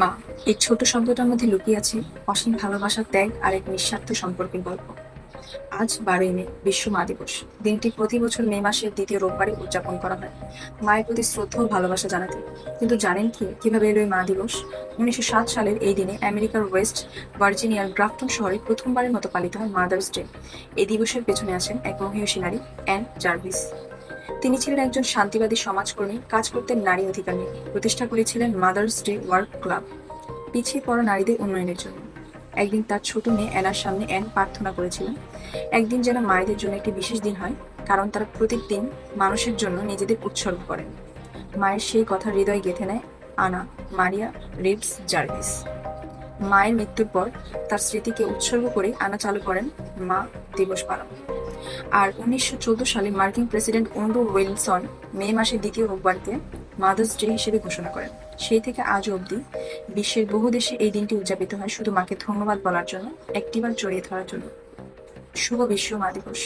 মা, এই ছোট শব্দটার মধ্যে লুকিয়ে আছে অসীম ভালোবাসা ত্যাগ আর এক নিঃস্বার্থ সম্পর্কের গল্প। আজ বারোই মে, বিশ্ব মা দিবস। দিনটি প্রতি বছর মে মাসের দ্বিতীয় রোববারে উদযাপন করা হয়। মায়ের প্রতি শ্রদ্ধা ও ভালোবাসা জানাতে। কিন্তু জানেন কি, কীভাবে এলো মা দিবস? উনিশশো সাত সালের এই দিনে আমেরিকার ওয়েস্ট ভার্জিনিয়ার গ্রাফটন শহরে প্রথমবারের মতো পালিত হয় মাদার্স ডে এই দিবসের পেছনে আছেন এক মহিয়সী নারী, অ্যান জার্ভিস। তিনি ছিলেন একজন শান্তিবাদী সমাজকর্মী, কাজ করতেন নারী অধিকার নিয়ে। প্রতিষ্ঠা করেছিলেন মাদার্স ডে ওয়ার্ক ক্লাব পিছিয়ে পড়া নারীদের উন্নয়নের জন্য। একদিন তার ছোট মেয়ে অ্যানার সামনে অ্যান প্রার্থনা করেছিলেন। একদিন যেন মায়েদের জন্য একটি বিশেষ দিন হয়, কারণ তারা প্রতিদিন মানুষের জন্য নিজেদের উৎসর্গ করেন। মায়ের সেই কথা হৃদয় গেঁথে নেয় আনা মারিয়া রিভস জার্ভিস। মায়ের মৃত্যুর পর তার স্মৃতিকে উৎসর্গ করে আনা চালু করেন মা দিবস পালন আর উনিশশো চোদ্দ সালে মার্কিন প্রেসিডেন্ট ওন্ডো উইলসন মে মাসের দ্বিতীয় রোববারকে মাদার্স ডে হিসেবে ঘোষণা করেন। সেই থেকে আজ অবধি বিশ্বের বহু দেশে এই দিনটি উদযাপিত হয় শুধু মাকে ধন্যবাদ বলার জন্য, একটিবার জড়িয়ে ধরার জন্য। শুভ বিশ্ব মা দিবস।